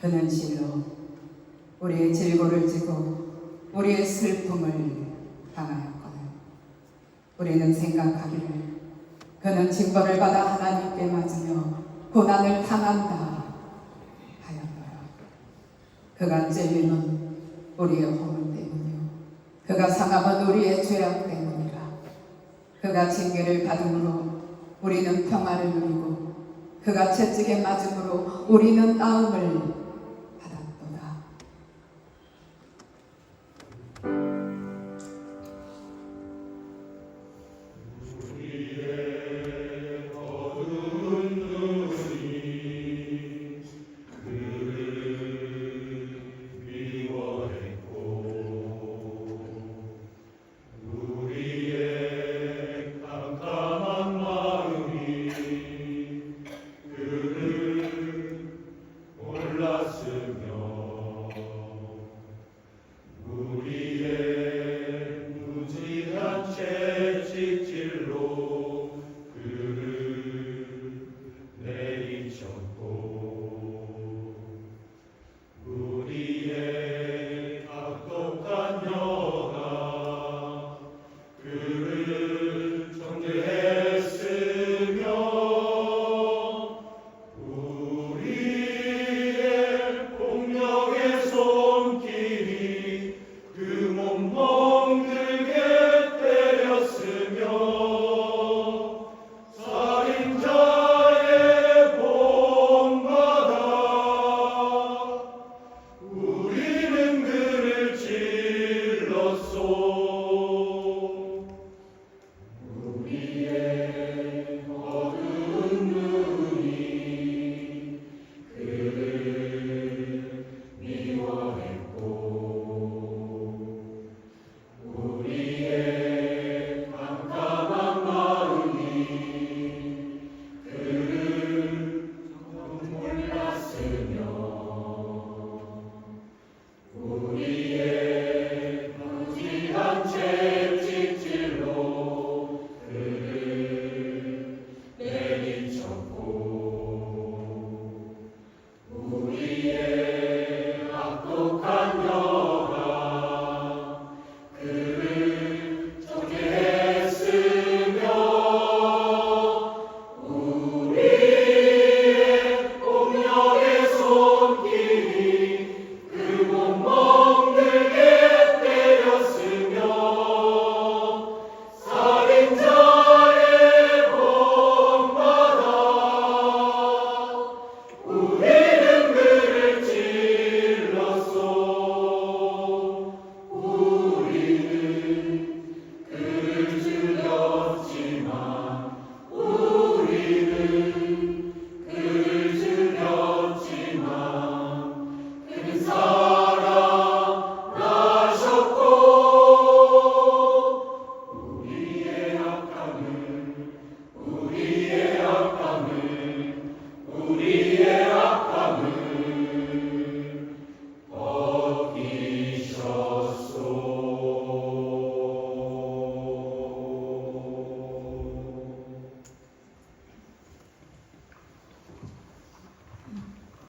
그는 실로 우리의 질고를 지고 우리의 슬픔을 당하였거든. 우리는 생각하기를 그는 징벌을 받아 하나님께 맞으며 고난을 당한다 하였노라. 그가 찔림은 우리의 허물 때문이요. 그가 상함은 우리의 죄악 때문이라. 그가 징계를 받음으로 우리는 평화를 누리고 그가 채찍에 맞음으로 우리는 나음을 Cię.